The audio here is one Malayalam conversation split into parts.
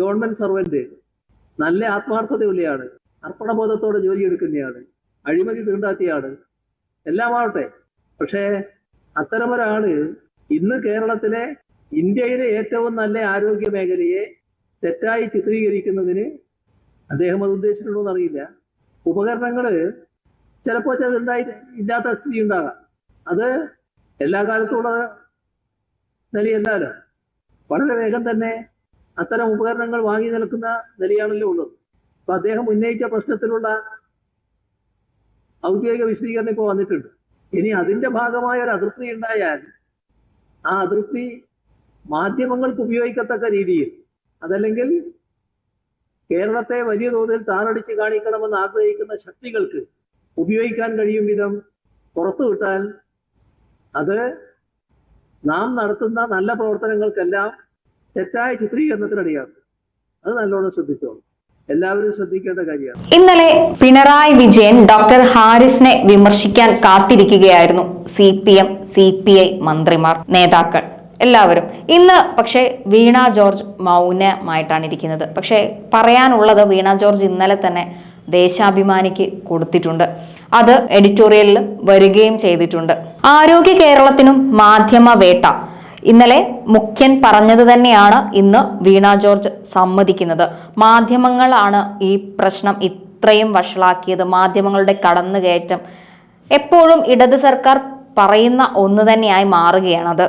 ഗവൺമെന്റ് സർവന്റ് നല്ല ആത്മാർത്ഥതയുള്ളയാണ് അർപ്പണബോധത്തോടെ ജോലിയെടുക്കുന്നയാണ് അഴിമതി തീണ്ടാത്തിയാണ് എല്ലാമാവട്ടെ പക്ഷേ അത്തരമൊരാൾ ഇന്ന് കേരളത്തിലെ ഇന്ത്യയിലെ ഏറ്റവും നല്ല ആരോഗ്യ മേഖലയെ തെറ്റായി ചിത്രീകരിക്കുന്നതിന് അദ്ദേഹം അത് ഉദ്ദേശിച്ചിട്ടുണ്ടോ എന്നറിയില്ല. ഉപകരണങ്ങൾ ചിലപ്പോൾ ചില ഉണ്ടായി ഇല്ലാത്ത സ്ഥിതി ഉണ്ടാകാം. അത് എല്ലാ കാലത്തുള്ള നിലയല്ലാലോ വളരെ വേഗം തന്നെ അത്തരം ഉപകരണങ്ങൾ വാങ്ങി നിൽക്കുന്ന നിലയാണല്ലോ ഉള്ളത്. അപ്പൊ അദ്ദേഹം ഉന്നയിച്ച പ്രശ്നത്തിലുള്ള ഔദ്യോഗിക വിശദീകരണം ഇപ്പോൾ വന്നിട്ടുണ്ട്. ഇനി അതിന്റെ ഭാഗമായ ഒരു അതൃപ്തി ഉണ്ടായാൽ ആ അതൃപ്തി മാധ്യമങ്ങൾക്ക് ഉപയോഗിക്കത്തക്ക രീതിയിൽ അതല്ലെങ്കിൽ കേരളത്തെ വലിയ തോതിൽ താറടിച്ച് കാണിക്കണമെന്ന് ആഗ്രഹിക്കുന്ന ശക്തികൾക്ക് ഉപയോഗിക്കാൻ കഴിയും വിധം പുറത്തുവിട്ടാൽ അത് നാം നടത്തുന്ന നല്ല പ്രവർത്തനങ്ങൾക്കെല്ലാം തെറ്റായ ചിത്രീകരണത്തിനടിയാണ് അത് നല്ലോണം ശ്രദ്ധിച്ചോളൂ. എല്ലാവരും ശ്രദ്ധിക്കേണ്ട കാര്യമാണ്. ഇന്നലെ പിണറായി വിജയൻ ഡോക്ടർ ഹാരിസിനെ വിമർശിക്കാൻ കാത്തിരിക്കുകയായിരുന്നു C P M C P I മന്ത്രിമാർ നേതാക്കൾ. എല്ലാവരും. ഇന്ന് പക്ഷേ വീണ ജോർജ് മൗനമായിട്ടാണ് ഇരിക്കുന്നത്. പക്ഷേ പറയാനുള്ളത് വീണ ജോർജ് ഇന്നലെ തന്നെ ദേശാഭിമാനിക്ക് കൊടുത്തിട്ടുണ്ട്. അത് എഡിറ്റോറിയലിൽ വരികയും ചെയ്തിട്ടുണ്ട്. ആരോഗ്യ കേരളത്തിനും മാധ്യമ വേട്ട. ഇന്നലെ മുഖ്യൻ പറഞ്ഞത് തന്നെയാണ് ഇന്ന് വീണ ജോർജ് സമ്മതിക്കുന്നത്. മാധ്യമങ്ങളാണ് ഈ പ്രശ്നം ഇത്രയും വഷളാക്കിയത്. മാധ്യമങ്ങളുടെ കടന്നുകയറ്റം എപ്പോഴും ഇടത് സർക്കാർ പറയുന്ന ഒന്ന് തന്നെയായി മാറുകയാണത്.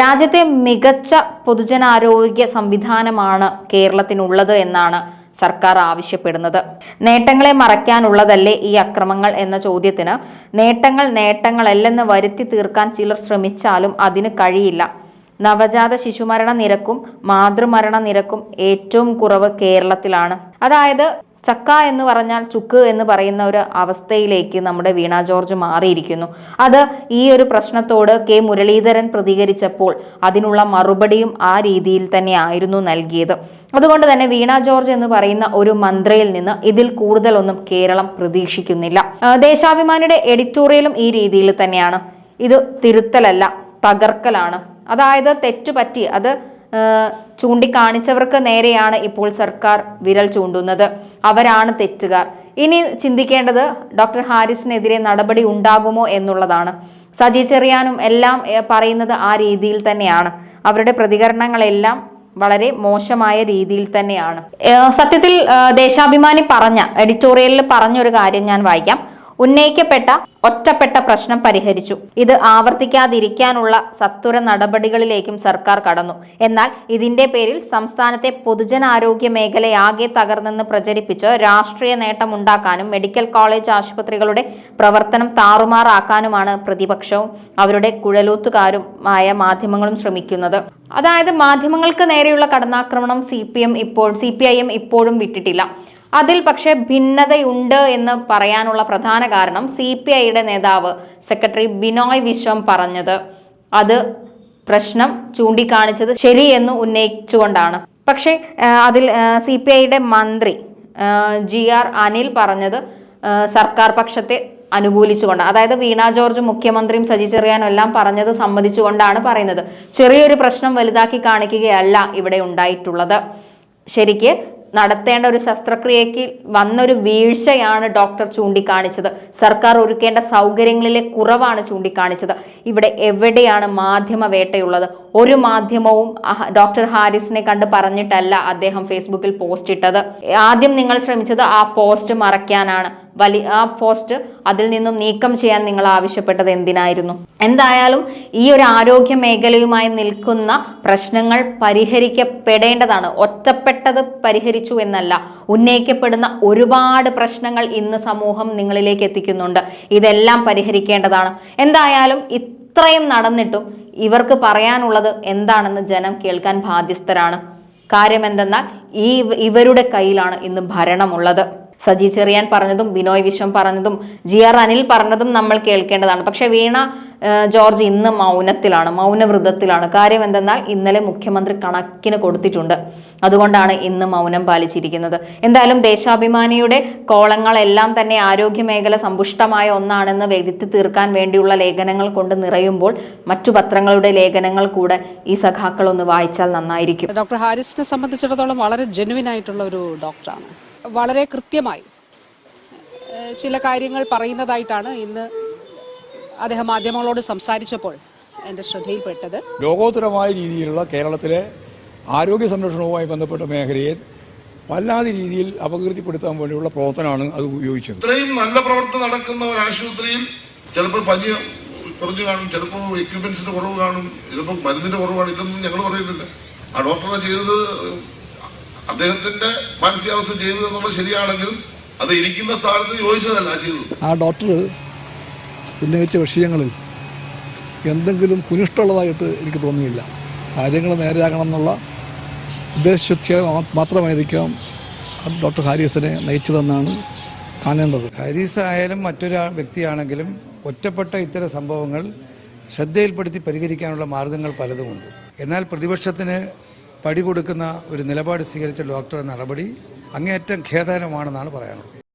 രാജ്യത്തെ മികച്ച പൊതുജനാരോഗ്യ സംവിധാനമാണ് കേരളത്തിനുള്ളത് എന്നാണ് സർക്കാർ ആവശ്യപ്പെടുന്നത്. നേട്ടങ്ങളെ മറയ്ക്കാനുള്ളതല്ലേ ഈ അക്രമങ്ങൾ എന്ന ചോദ്യത്തിന് നേട്ടങ്ങൾ നേട്ടങ്ങളല്ലെന്ന് വരുത്തി തീർക്കാൻ ചിലർ ശ്രമിച്ചാലും അതിന് കഴിയില്ല. നവജാത ശിശുമരണ നിരക്കും മാതൃമരണ നിരക്കും ഏറ്റവും കുറവ് കേരളത്തിലാണ്. അതായത് ചക്ക എന്ന് പറഞ്ഞാൽ ചുക്ക് എന്ന് പറയുന്ന ഒരു അവസ്ഥയിലേക്ക് നമ്മുടെ വീണ ജോർജ് മാറിയിരിക്കുന്നു. അത് ഈ ഒരു പ്രശ്നത്തോട് കെ മുരളീധരൻ പ്രതികരിച്ചപ്പോൾ അതിനുള്ള മറുപടിയും ആ രീതിയിൽ തന്നെ ആയിരുന്നു നൽകിയത്. അതുകൊണ്ട് തന്നെ വീണ ജോർജ് എന്ന് പറയുന്ന ഒരു മന്ത്രിയിൽ നിന്ന് ഇതിൽ കൂടുതലൊന്നും കേരളം പ്രതീക്ഷിക്കുന്നില്ല. ദേശാഭിമാനിയുടെ എഡിറ്റോറിയലും ഈ രീതിയിൽ തന്നെയാണ്. ഇത് തിരുത്തലല്ല തകർക്കലാണ്. അതായത് തെറ്റുപറ്റി അത് ചൂണ്ടിക്കാണിച്ചവർക്ക് നേരെയാണ് ഇപ്പോൾ സർക്കാർ വിരൽ ചൂണ്ടുന്നത്. അവരാണ് തെറ്റുകാർ. ഇനി ചിന്തിക്കേണ്ടത് ഡോക്ടർ ഹാരിസിനെതിരെ നടപടി ഉണ്ടാകുമോ എന്നുള്ളതാണ്. സജി ചെറിയാനും എല്ലാം പറയുന്നത് ആ രീതിയിൽ തന്നെയാണ്. അവരുടെ പ്രതികരണങ്ങളെല്ലാം വളരെ മോശമായ രീതിയിൽ തന്നെയാണ്. സത്യത്തിൽ ദേശാഭിമാനി പറഞ്ഞ എഡിറ്റോറിയലിൽ പറഞ്ഞൊരു കാര്യം ഞാൻ വായിക്കാം. ഉന്നയിക്കപ്പെട്ട ഒറ്റപ്പെട്ട പ്രശ്നം പരിഹരിച്ചു. ഇത് ആവർത്തിക്കാതിരിക്കാനുള്ള സത്വര നടപടികളിലേക്കും സർക്കാർ കടന്നു. എന്നാൽ ഇതിന്റെ പേരിൽ സംസ്ഥാനത്തെ പൊതുജനാരോഗ്യ മേഖലയാകെ തകർന്നെന്ന് പ്രചരിപ്പിച്ച് രാഷ്ട്രീയ നേട്ടമുണ്ടാക്കാനും മെഡിക്കൽ കോളേജ് ആശുപത്രികളുടെ പ്രവർത്തനം താറുമാറാക്കാനുമാണ് പ്രതിപക്ഷവും അവരുടെ കുഴലൂത്തുകാരുമായ മാധ്യമങ്ങളും ശ്രമിക്കുന്നത്. അതായത് മാധ്യമങ്ങൾക്ക് നേരെയുള്ള കടന്നാക്രമണം സി പി എം ഇപ്പോൾ സി പി ഐ എം ഇപ്പോഴും വിട്ടിട്ടില്ല. അതിൽ പക്ഷെ ഭിന്നതയുണ്ട് എന്ന് പറയാനുള്ള പ്രധാന കാരണം സി പി ഐയുടെ നേതാവ് സെക്രട്ടറി ബിനോയ് വിശ്വം പറഞ്ഞത്. അത് പ്രശ്നം ചൂണ്ടിക്കാണിച്ചത് ശരിയെന്ന് ഉന്നയിച്ചുകൊണ്ടാണ്. പക്ഷെ അതിൽ സി പി ഐയുടെ മന്ത്രി ജി ആർ അനിൽ പറഞ്ഞത് സർക്കാർ പക്ഷത്തെ അനുകൂലിച്ചുകൊണ്ട് അതായത് വീണ ജോർജ് മുഖ്യമന്ത്രിയും സജി ചെറിയാനും എല്ലാം പറഞ്ഞത് സമ്മതിച്ചുകൊണ്ടാണ് പറയുന്നത്. ചെറിയൊരു പ്രശ്നം വലുതാക്കി കാണിക്കുകയല്ല ഇവിടെ ഉണ്ടായിട്ടുള്ളത്. ശരിക്ക് നടത്തേണ്ട ഒരു ശസ്ത്രക്രിയയ്ക്ക് വന്നൊരു വീഴ്ചയാണ് ഡോക്ടർ ചൂണ്ടിക്കാണിച്ചത്. സർക്കാർ ഒരുക്കേണ്ട സൗകര്യങ്ങളിലെ കുറവാണ് ചൂണ്ടിക്കാണിച്ചത്. ഇവിടെ എവിടെയാണ് മാധ്യമ വേട്ടയുള്ളത്? ഒരു മാധ്യമവും ഡോക്ടർ ഹാരിസിനെ കണ്ട് പറഞ്ഞിട്ടല്ല അദ്ദേഹം ഫേസ്ബുക്കിൽ പോസ്റ്റ് ഇട്ടത്. ആദ്യം നിങ്ങൾ ശ്രമിച്ചത് ആ പോസ്റ്റ് മറയ്ക്കാനാണ്. വലി ആ പോസ്റ്റ് അതിൽ നിന്നും നീക്കം ചെയ്യാൻ നിങ്ങൾ ആവശ്യപ്പെട്ടത് എന്തിനായിരുന്നു? എന്തായാലും ഈ ഒരു ആരോഗ്യ മേഖലയുമായി നിൽക്കുന്ന പ്രശ്നങ്ങൾ പരിഹരിക്കപ്പെടേണ്ടതാണ്. ഒറ്റപ്പെട്ടത് പരിഹരിച്ചു എന്നല്ല. ഉന്നയിക്കപ്പെടുന്ന ഒരുപാട് പ്രശ്നങ്ങൾ ഇന്ന് സമൂഹം നിങ്ങളിലേക്ക് എത്തിക്കുന്നുണ്ട്. ഇതെല്ലാം പരിഹരിക്കേണ്ടതാണ്. എന്തായാലും ഇത്രയും നടന്നിട്ടും ഇവർക്ക് പറയാനുള്ളത് എന്താണെന്ന് ജനം കേൾക്കാൻ ബാധ്യസ്ഥരാണ്. കാര്യം എന്തെന്നാൽ ഈ ഇവരുടെ കയ്യിലാണ് ഇന്ന് ഭരണമുള്ളത്. സജി ചെറിയാൻ പറഞ്ഞതും ബിനോയ് വിശ്വം പറഞ്ഞതും ജി ആർ അനിൽ പറഞ്ഞതും നമ്മൾ കേൾക്കേണ്ടതാണ്. പക്ഷെ വീണ ജോർജ് ഇന്ന് മൗനത്തിലാണ് മൗനവ്രതത്തിലാണ്. കാര്യം എന്തെന്നാൽ ഇന്നലെ മുഖ്യമന്ത്രി കണക്കിന് കൊടുത്തിട്ടുണ്ട്. അതുകൊണ്ടാണ് ഇന്ന് മൗനം പാലിച്ചിരിക്കുന്നത്. എന്തായാലും ദേശാഭിമാനിയുടെ കോളങ്ങളെല്ലാം തന്നെ ആരോഗ്യ മേഖല സമ്പുഷ്ടമായ ഒന്നാണെന്ന് വരുത്തി തീർക്കാൻ വേണ്ടിയുള്ള ലേഖനങ്ങൾ കൊണ്ട് നിറയുമ്പോൾ മറ്റു പത്രങ്ങളുടെ ലേഖനങ്ങൾ കൂടെ ഈ സഖാക്കൾ ഒന്ന് വായിച്ചാൽ നന്നായിരിക്കും. ഡോക്ടർ ഹാരിസിനെ സംബന്ധിച്ചിടത്തോളം വളരെ ജെനുവിനായിട്ടുള്ള ഒരു ഡോക്ടറാണ്. വളരെ കൃത്യമായി ചില കാര്യങ്ങൾ പറയുന്നതായിട്ടാണ് ഇന്ന് അദ്ദേഹം മാധ്യമങ്ങളോട് സംസാരിച്ചപ്പോൾ എന്റെ ശ്രദ്ധയിൽപ്പെട്ടത്. ലോകോത്തരമായ രീതിയിലുള്ള കേരളത്തിലെ ആരോഗ്യ സംരക്ഷണവുമായി ബന്ധപ്പെട്ട മേഖലയെ വല്ലാതെ രീതിയിൽ അപകീർത്തിപ്പെടുത്താൻ വേണ്ടിയുള്ള പ്രവർത്തനമാണ് അത് ഉപയോഗിച്ചത്. ഇത്രയും നല്ല പ്രവർത്തനം നടക്കുന്ന ഒരു ആശുപത്രിയിൽ ചിലപ്പോൾ പനി കുറഞ്ഞു കാണും ചിലപ്പോൾ എക്യുപ്മെന്റ്സിന്റെ കുറവ് കാണും ചിലപ്പോൾ മരുന്നിന്റെ കുറവാണ് ഇതൊന്നും ഞങ്ങൾ പറയുന്നില്ല. ആ ഡോക്ടറെ ചെയ്തത് അദ്ദേഹത്തിന്റെ മാനസികാവസ്ഥ ചെയ്തത് എന്നുള്ളത് ശരിയാണെങ്കിൽ അത് ഇരിക്കുന്ന സ്ഥാനത്ത് യോജിച്ചതല്ല ആ ചെയ്തത്. ആ ഡോക്ടർ ഉന്നയിച്ച വിഷയങ്ങളിൽ എന്തെങ്കിലും കുനിഷ്ടമുള്ളതായിട്ട് എനിക്ക് തോന്നിയില്ല. കാര്യങ്ങൾ നേരെയാകണം എന്നുള്ള ഉദ്ദേശത്തെ മാത്രമായിരിക്കാം ഡോക്ടർ ഹാരിസിനെ നയിച്ചതെന്നാണ് കാണേണ്ടത്. ഹാരിസ് ആയാലും മറ്റൊരു വ്യക്തിയാണെങ്കിലും ഒറ്റപ്പെട്ട ഇത്തരം സംഭവങ്ങൾ ശ്രദ്ധയിൽപ്പെടുത്തി പരിഹരിക്കാനുള്ള മാർഗങ്ങൾ പലതുമുണ്ട്. എന്നാൽ പ്രതിപക്ഷത്തിന് പടി കൊടുക്കുന്ന ഒരു നിലപാട് സ്വീകരിച്ച ഡോക്ടറുടെ നടപടി അങ്ങേയറ്റം ഖേദകരമാണെന്നാണ് പറയാനുള്ളത്.